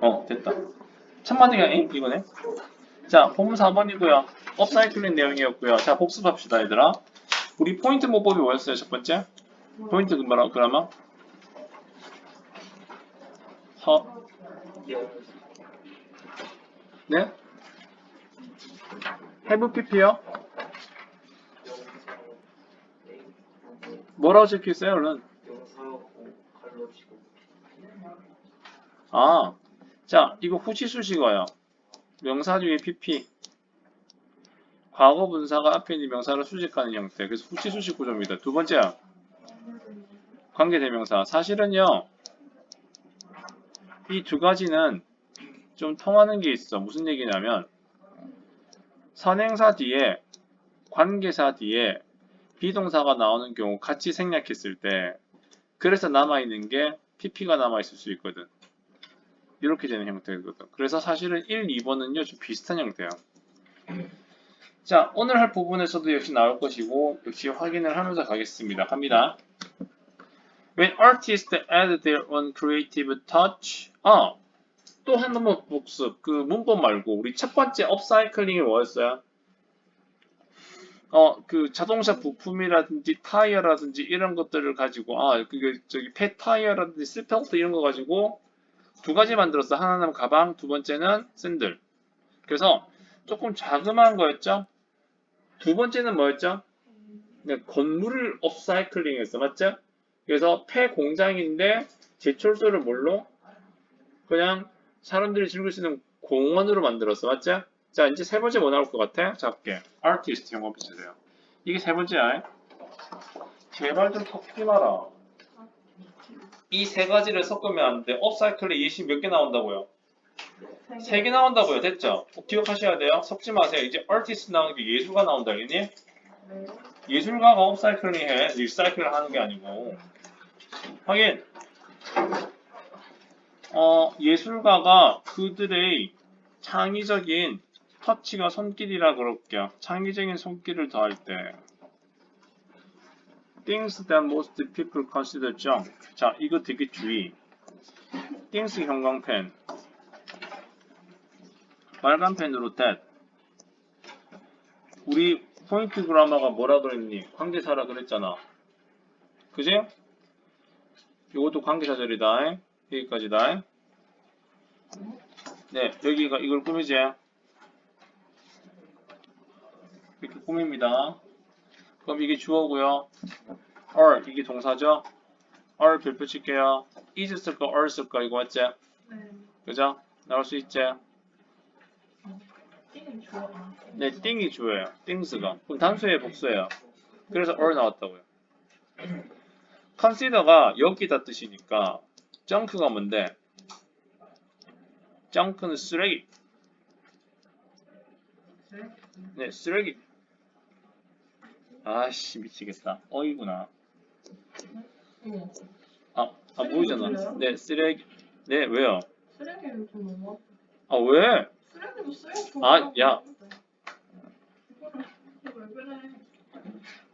어 됐다 첫 마디가 잉? 이거네 자 본문 4번이고요 업사이클링 내용이었고요 자 복습합시다 얘들아 우리 포인트 모법이 뭐였어요 첫 번째? 포인트 그 뭐라 그러면? 허 네? have pp요? 뭐라고 적혀있어요 얼른 아, 자, 이거 후치수식어요. 명사 중에 PP. 과거 분사가 앞에 있는 명사를 수식하는 형태. 그래서 후치수식 구조입니다. 두 번째, 관계대명사. 사실은요, 이 두 가지는 좀 통하는 게 있어. 무슨 얘기냐면, 선행사 뒤에, 관계사 뒤에 비동사가 나오는 경우 같이 생략했을 때, 그래서 남아있는 게 PP가 남아있을 수 있거든. 이렇게 되는 형태거든. 그래서 사실은 1, 2번은요, 좀 비슷한 형태야. 자, 오늘 할 부분에서도 역시 나올 것이고, 역시 확인을 하면서 가겠습니다. 갑니다. When artists add their own creative touch, 아, 또 한 번 복습. 그 문법 말고, 우리 첫 번째 업사이클링이 뭐였어요? 어, 그 자동차 부품이라든지 타이어라든지 이런 것들을 가지고, 아, 그게 저기 폐 타이어라든지 스펠트 이런 거 가지고 두 가지 만들었어. 하나는 가방, 두 번째는 샌들. 그래서 조금 자그마한 거였죠? 두 번째는 뭐였죠? 네, 건물을 업사이클링 했어. 맞죠? 그래서 폐 공장인데 제철소를 뭘로? 그냥 사람들이 즐길 수 있는 공원으로 만들었어. 맞죠? 자, 이제 세 번째 뭐 나올 것 같아? 잡게. 아티스트 영어 비치세요. 이게 세 번째야. 제발 좀 섞지 마라. 이 세 가지를 섞으면 안 돼. 업사이클에 예시 몇개 나온다고요? 세 개 나온다고요. 됐죠? 꼭 기억하셔야 돼요. 섞지 마세요. 이제 artist 나오는 게 예술가 나온다. 알겠니? 예술가가 업사이클링 해. 리사이클을 하는 게 아니고. 확인. 어, 예술가가 그들의 창의적인 터치가 손길이라 그럴게요. 창의적인 손길을 더할 때. Things that most people consider junk. 자, 이거 되게 주의. things 형광펜. 빨간 펜으로 that. 우리 포인트 그라마가 뭐라 그랬니? 관계사라 그랬잖아. 그지? 이것도 관계사절이다. 여기까지다. 네, 여기가 이걸 꾸미지. 이렇게 꾸밉니다. 그럼 이게 주어고요. or 이게 동사죠. or 별표 칠게요. is 쓸까 or 쓸까 이거 맞지? 네. 그죠? 나올 수 있지? 네, 띵이 주어예요. things가. 그럼 단수의 복수예요. 그래서 or 나왔다고요. consider가 여기다 뜻이니까 junk가 뭔데? junk는 쓰레기. 네, 쓰레기. 아씨 미치겠다. 어이구나. 아, 아 보이잖아. 네, 쓰레기. 네, 왜요? 쓰레기를 좀 너무. 아 왜? 쓰레기도 쓰레기 좀. 아, 야. 왜 그래?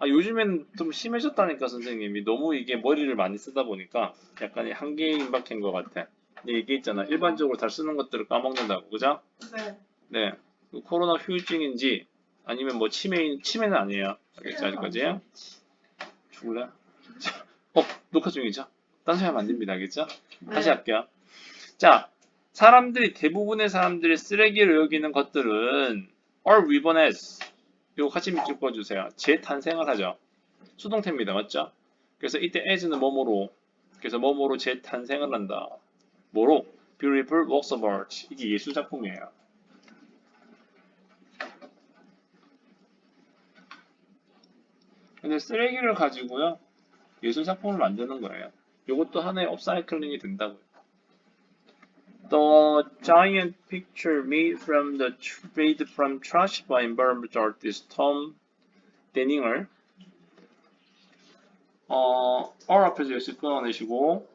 아 요즘엔 좀 심해졌다니까 선생님이 너무 이게 머리를 많이 쓰다 보니까 약간 한계에 임박한 것 같아. 근데 이게 있잖아. 일반적으로 잘 쓰는 것들을 까먹는다고, 그죠? 네. 네. 그 코로나 후유증인지 아니면 뭐 치매 치매는 아니에요. 알겠지 아직까지? 죽을래? 자, 어 녹화 중이죠? 딴 소리 하면 안 됩니다. 알겠죠? 다시 할게요. 자, 사람들이 대부분의 사람들이 쓰레기를 여기는 것들은 are ribbon as 이거 같이 밑줄 그어주세요. 재탄생을 하죠. 수동태입니다. 맞죠? 그래서 이때 as는 뭐뭐로 그래서 뭐뭐로 재탄생을 한다. 뭐로? beautiful works of art 이게 예술 작품이에요. 근데 쓰레기를 가지고요 예술 작품을 만드는 거예요. 이것도 하나의 업사이클링이 된다고요. The giant picture made from the made from trash by environmental artist Tom Denninger. 어, R 앞에서 역시 끊어내시고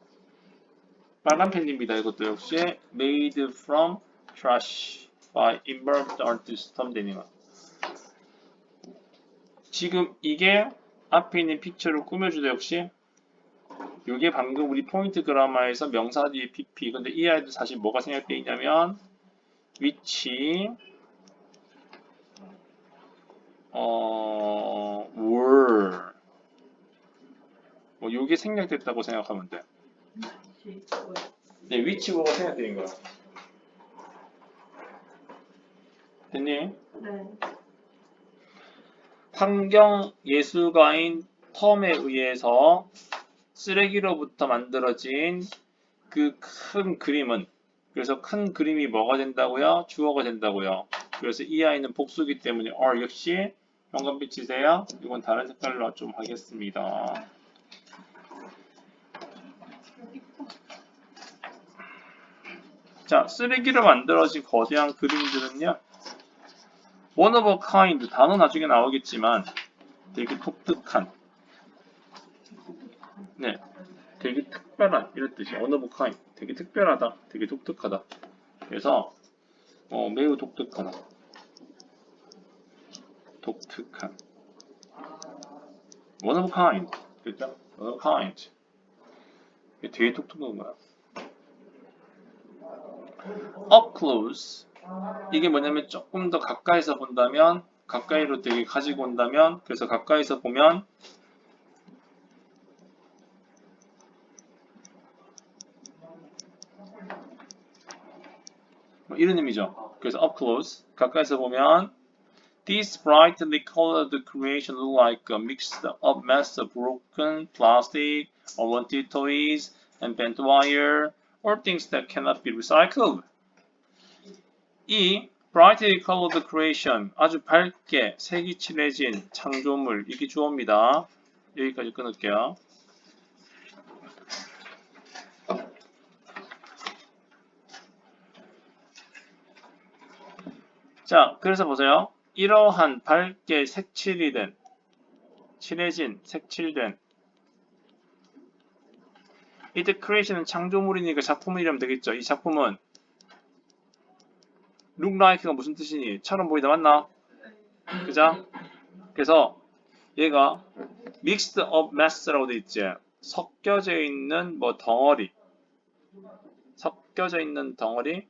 빨간 펜입니다. 이것도 역시 made from trash by environmental artist Tom Denninger. 지금 이게 앞에 있는 픽처를 꾸며주다 역시 이게 방금 우리 포인트 그라마에서 명사 뒤에 pp. 근데 이 아이도 사실 뭐가 생략되어 있냐면 위치 어 were 뭐 요게 생략됐다고 생각하면 돼. 네, 위치 보고 생략되는 거야. 됐니? 네. 환경 예술가인 텀에 의해서 쓰레기로부터 만들어진 그 큰 그림은 그래서 큰 그림이 뭐가 된다고요? 주어가 된다고요. 그래서 이 아이는 복수기 때문에 R 역시 현관빛 치세요. 이건 다른 색깔로 좀 하겠습니다. 자, 쓰레기로 만들어진 거대한 그림들은요. One of a kind 단어 나중에 나오겠지만 되게 독특한. 네. 되게 특별한 이런 뜻이 one of a kind. 되게 특별하다. 되게 독특하다. 그래서 어, 매우 독특하다. 독특한. One of a kind. 그죠? One of a kind. 되게 독특한 거야. Up close 이게 뭐냐면 조금 더 가까이서 본다면 가까이로 되게 가지고 온다면 그래서 가까이서 보면 뭐 이런 의미죠. 그래서 up close 가까이서 보면 This brightly colored creation look like a mixed up mess of broken plastic, unwanted toys, and bent wire, or things that cannot be recycled. 이 brightly colored creation 아주 밝게 색이 칠해진 창조물 이게 주어입니다. 여기까지 끊을게요. 자, 그래서 보세요. 이러한 밝게 색칠이 된 칠해진 색칠된 이때 creation은 창조물이니까 작품이라면 되겠죠. 이 작품은 look like가 무슨 뜻이니? 처럼 보이다 맞나? 그죠? 그래서 얘가 mixed up mess라고 돼 있지. 섞여져 있는 뭐 덩어리. 섞여져 있는 덩어리.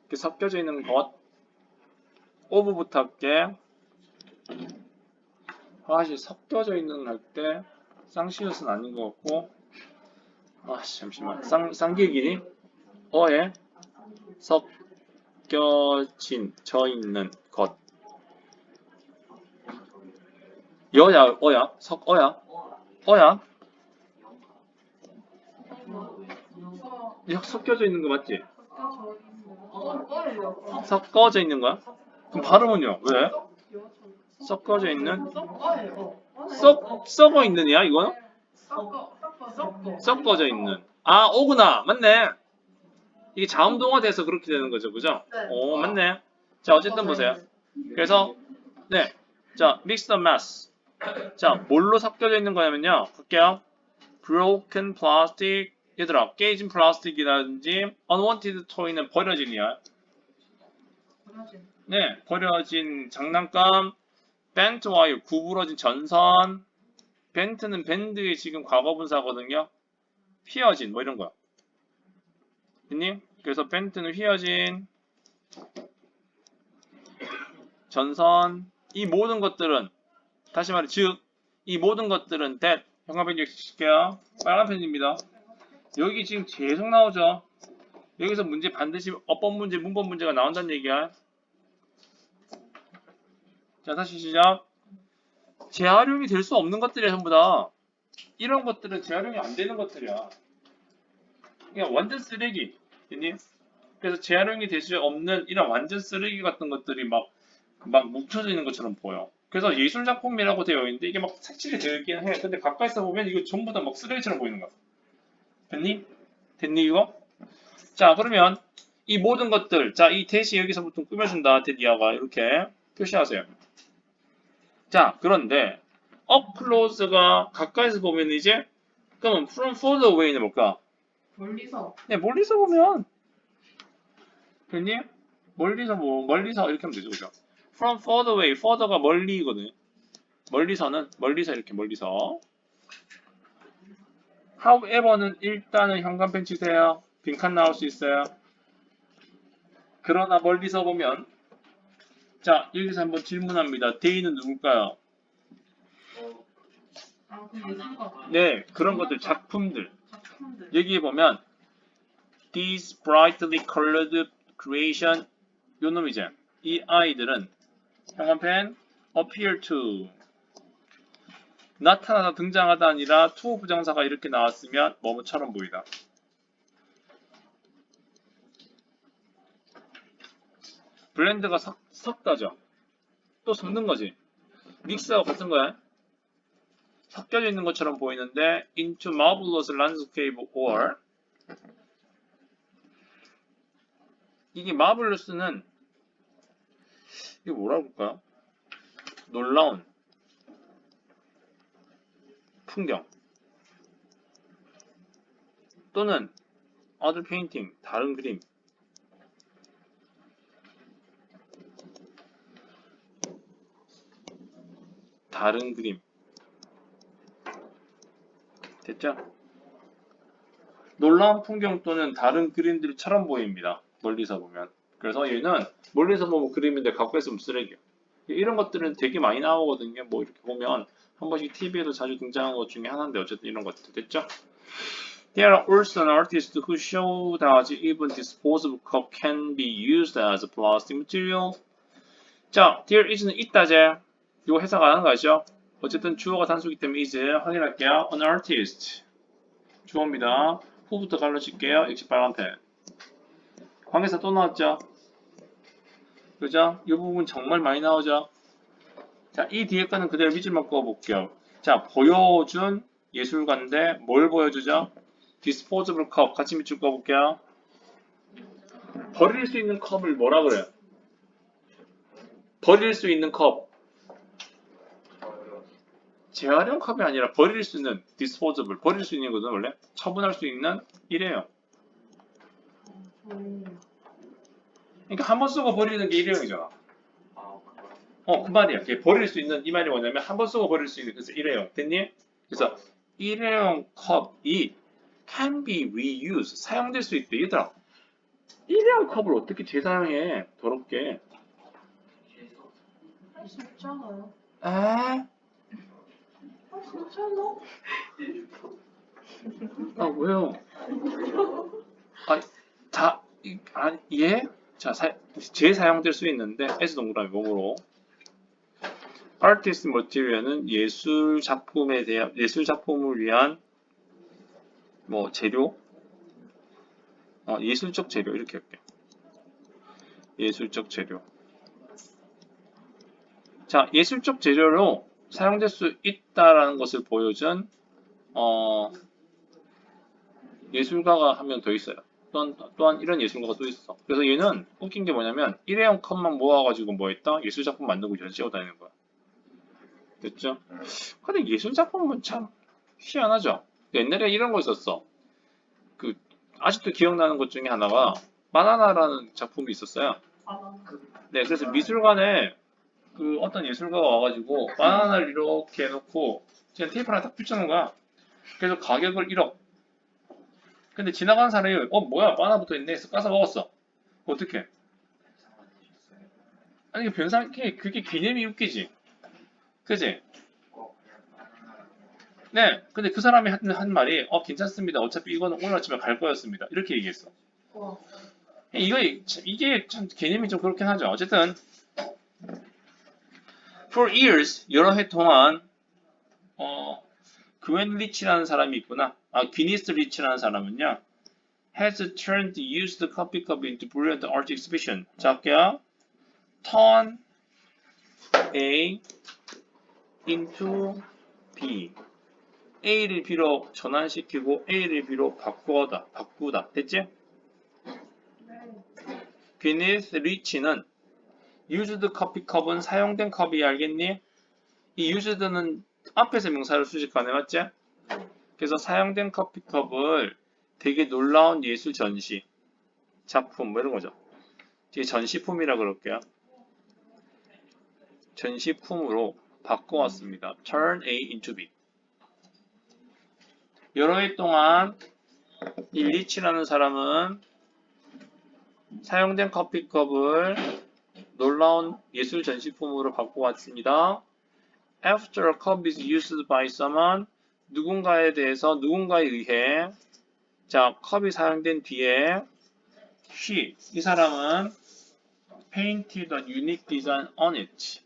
이렇게 섞여져 있는 것. 오브부터 할게. 사실 섞여져 있는 할 때 쌍시옷은 아닌 것 같고. 아 잠시만. 쌍 쌍기기니? 어에 섞여진 져 있는 것. 여야 어야 석 어야 어야 야, 섞여져 있는 거 맞지? 섞어져 있는 거야? 그럼 발음은요? 왜? 섞어져 있는? 썩 썩어 이거는? 섞어, 섞어, 섞어. 섞어져 있는. 아 오구나 맞네. 이게 자음동화 돼서 그렇게 되는 거죠, 그죠? 네. 오 맞네. 자 어쨌든 보세요. 그래서 네, 자 mixed up mess. 자 뭘로 섞여져 있는 거냐면요. 볼게요. broken plastic 얘들아 깨진 플라스틱이라든지 unwanted toy는 버려진이야. 네, 버려진 장난감, bent wire 구부러진 전선, bent는 밴드의 지금 과거분사거든요. 휘어진 뭐 이런 거야. 됐니? 그래서 bent는 휘어진 전선 이 모든 것들은 다시 말해 즉 이 모든 것들은 that 형광펜 칠게요. 빨간 펜입니다. 여기 지금 계속 나오죠. 여기서 문제 반드시 어법 문제, 문법 문제가 나온다는 얘기야. 자, 다시 시작. 재활용이 될 수 없는 것들이야, 전부 다. 이런 것들은 재활용이 안 되는 것들이야. 그냥 완전 쓰레기. 됐니? 그래서 재활용이 될 수 없는 이런 완전 쓰레기 같은 것들이 막, 막 뭉쳐져 있는 것처럼 보여. 그래서 예술작품이라고 되어 있는데 이게 막 색칠이 되어 있긴 해. 근데 가까이서 보면 이거 전부 다 막 쓰레기처럼 보이는 거야. 됐니? 됐니 이거? 자 그러면 이 모든 것들 자 이 대시 여기서부터 꾸며준다 데디아가 이렇게 표시하세요 자 그런데 up close가 가까이서 보면 이제 그러면 from further away는 뭘까? 멀리서. 네 멀리서 보면 됐니? 멀리서 뭐 멀리서 이렇게 하면 되죠 그죠? from further away further가 멀리거든 멀리서는 멀리서 이렇게 멀리서 however는 일단은 현관펜 치세요. 빈칸 나올 수 있어요. 그러나 멀리서 보면 자 여기서 한번 질문합니다. 데이는 누굴까요? 어, 아. 네 그런 것들 작품들. 여기에 보면 these brightly colored creation 요 놈이죠. 이 아이들은 현관펜 appear to 나타나다 등장하다 아니라 to 부정사가 이렇게 나왔으면 뭐뭐처럼 보이다. 블렌드가 섞, 섞다죠. 또 섞는 거지. 믹스하고 같은 거야. 섞여져 있는 것처럼 보이는데 into marvelous landscape or 이게 marvelous는 이게 뭐라고 할까요? 놀라운 풍경 또는 other painting 다른 그림 다른 그림 됐죠? 놀라운 풍경 또는 다른 그림들처럼 보입니다. 멀리서 보면. 그래서 얘는 멀리서 보면 그림인데 갖고 있으면 쓰레기야. 이런 것들은 되게 많이 나오거든요. 뭐 이렇게 보면 한 번씩 TV에도 자주 등장하는 것 중에 하나인데 어쨌든 이런 것들 됐죠? There are also an artist who show that even disposable cup can be used as a plastic material. 자, there is는 있다제. 이거 안 하는 거 아시죠? 어쨌든 주어가 단수기 때문에 이제 확인할게요. An artist. 주어입니다. 후부터 갈라질게요. 역시 빨간 펜. 관계사 또 나왔죠? 그죠? 이 부분 정말 많이 나오죠? 자, 이 뒤에 거는 그대로 밑줄만 그어볼게요. 자, 보여준 예술가인데 뭘 보여주죠? disposable cup. 같이 밑줄 그어볼게요. 버릴 수 있는 컵을 뭐라 그래요? 버릴 수 있는 컵. 재활용 컵이 아니라 버릴 수 있는 disposable. 버릴 수 있는 거는 원래 처분할 수 있는. 오. 그러니까 한 번 쓰고 버리는 게 일회용이잖아. 아. 어, 그 말이야. 버릴 수 있는 이 말이 뭐냐면 한 번 쓰고 버릴 수 있는 그래서 일회용. 됐니? 그래서 일회용 컵이 can be reused. 사용될 수 있대. 얘들아. 일회용 컵을 어떻게 재사용해? 더럽게. 에? 할수 있잖아. 아, 왜요? 아, 다, 이- 아, 예? 자, 사, 재사용될 수 있는데, S 동그라미 몸으로. artist material은 예술 작품에 대한, 예술 작품을 위한, 뭐, 재료? 어, 예술적 재료, 이렇게 할게. 예술적 재료. 자, 예술적 재료로 사용될 수 있다라는 것을 보여준, 어, 예술가가 한 명 더 있어요. 또한, 또한 이런 예술가가 또 있어. 그래서 얘는 웃긴 게 뭐냐면 일회용 컵만 모아가지고 뭐 했다? 예술작품 만들고 전시 하고 다니는 거야. 됐죠? 근데 예술작품은 참 희한하죠? 옛날에 이런 거 있었어. 그, 아직도 기억나는 것 중에 하나가 바나나라는 작품이 있었어요. 아, 네, 그래서 미술관에 그 어떤 예술가가 와가지고 바나나를 이렇게 해놓고 그냥 테이프 하나 딱 붙여놓은 거야. 그래서 가격을 1억. 근데 지나가는 사람이 어 뭐야 바나나 붙어 있네 해서 까서 먹었어. 어떻게? 아니 변상 그게, 그게 개념이 웃기지. 그지? 네. 근데 그 사람이 한, 한 말이 어 괜찮습니다. 어차피 이거는 오늘 아침에 갈 거였습니다. 이렇게 얘기했어. 와. 이거 참- 이게 참 개념이 좀 그렇긴 하죠. 어쨌든 for years 여러 해 동안 어 그웬 리치라는 사람이 있구나. 아 귀니스 리치라는 사람은요. has turned used coffee cup into brilliant art exhibition. 자 할게요. turn A into B. A를 B로 전환시키고 A를 B로 바꾸다. 바꾸다. 됐지? 네. 비니스 리치는 used 커피 컵은 사용된 컵이 알겠니? 이 used는 앞에서 명사를 수식하네 맞지? 그래서 사용된 커피 컵을 되게 놀라운 예술 전시 작품 뭐 이런 거죠. 뒤에 전시품이라 그럴게요. 전시품으로 바꿔왔습니다. Turn A into B. 여러 해 동안 이 리치라는 사람은 사용된 커피컵을 놀라운 예술 전시품으로 갖고 왔습니다. After a cup is used by someone, 누군가에 대해서 누군가에 의해 자 컵이 사용된 뒤에 she 이 사람은 painted a unique design on it.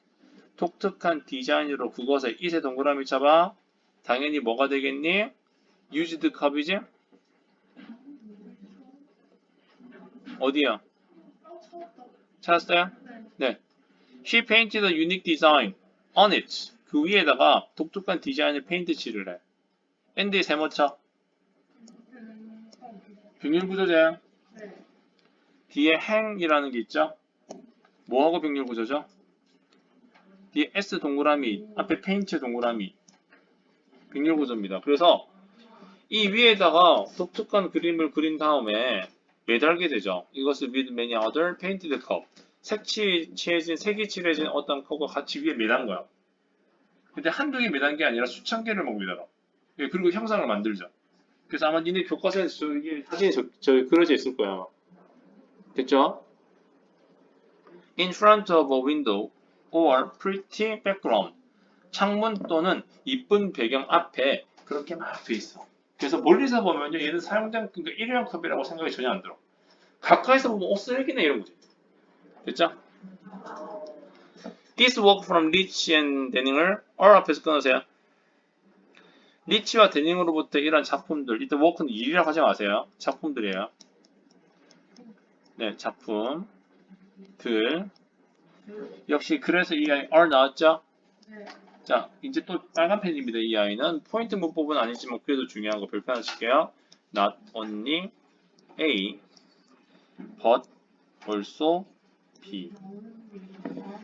독특한 디자인으로 그것에 이세 동그라미 쳐봐. 당연히 뭐가 되겠니? used cup이지? 어디야? 찾았어요? 네. She painted a unique design on it. 그 위에다가 독특한 디자인을 페인트 칠을 해. 엔드에 세모 쳐. 음, 어, 병렬 구조제. 네. 뒤에 행이라는 게 있죠? 뭐하고 병렬 구조죠? 뒤에 S 동그라미, 앞에 페인트 동그라미. 병렬 구조입니다. 그래서 이 위에다가 독특한 그림을 그린 다음에 매달게 되죠. 이것을 with many other painted cup. 색치 칠해진, 색이 칠해진 어떤 컵과 같이 위에 매단 거야. 근데 한두 개 매단 게 아니라 수천 개를 막 매달아. 예, 그리고 형상을 만들죠. 그래서 아마 니네 교과서에 저, 이게 사진이 저, 저 그려져 있을 거야. 됐죠? In front of a window or pretty background. 창문 또는 이쁜 배경 앞에 그렇게 막 돼 있어. 그래서 멀리서 보면요, 얘는 사용된 그러니까 일회용 컵이라고 생각이 전혀 안 들어. 가까이서 보면 어 쓰레기네 이런 거지. 됐죠? This work from Rich and Denninger. or 앞에서 끊으세요. 리치와 데닝으로부터 이런 작품들, 이때 워크는 일이라고 하지 마세요. 작품들이에요. 네, 작품 들. 역시 그래서 이 아이 R 나왔죠? 네. 자, 이제 또 빨간 펜입니다. 이 아이는 포인트 문법은 아니지만 그래도 중요한 거 칠게요. Not only A, but also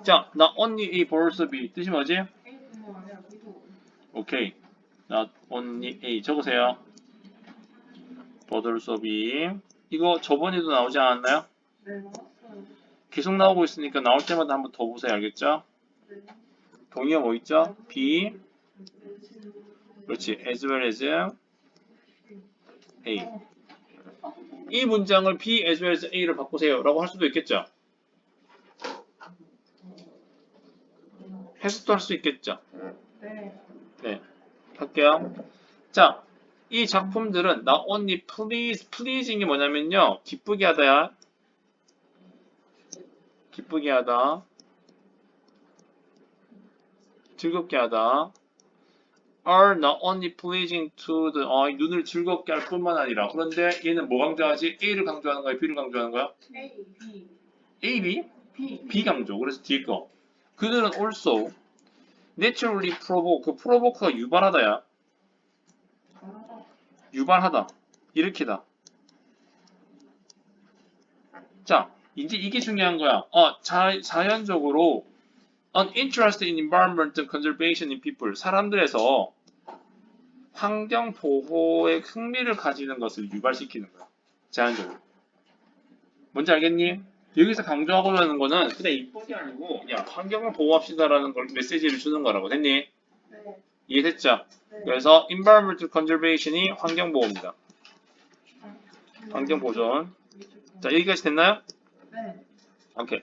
자, only A, but also B. 뜻이 뭐지? 오케이. Not only A. 적으세요. B. 이거 저번에도 나오지 않았나요? 계속 나오고 있으니까 나올 때마다 한번 더 보세요. 알겠죠? 네. 동의어 뭐 있죠? B. 네. 그렇지. as well as A. 이 문장을 B as well as A를 바꾸세요. 라고 할 수도 있겠죠? 해석도 할 수 있겠죠? 네. 네. 할게요. 자, 이 작품들은 not only please, pleasing이 뭐냐면요. 기쁘게 하다야. 기쁘게 하다. 즐겁게 하다. are not only pleasing to the eye, 눈을 즐겁게 할 뿐만 아니라 그런데 얘는 뭐 강조하지? A를 강조하는 거야? B를 강조하는 거야? A, B, A, B? B. B 강조. 그래서 뒤에 거. 그들은 also naturally provoke. 그 provoke가 유발하다야. 유발하다. 일으키다. 자, 이제 이게 중요한 거야. 어, 자, 자연적으로 an interest in environment conservation in people. 사람들에서 환경 보호에 흥미를 가지는 것을 유발시키는 거야. 자연적으로. 뭔지 알겠니? 여기서 강조하고 있는 거는 그냥 이쁘게 아니고 야 환경을 보호합시다라는 걸 메시지를 주는 거라고 됐니? 네. 이해됐죠? 네. 그래서 environmental conservation이 환경 보호입니다. 환경 보존. 자 여기까지 됐나요? 네. 오케이.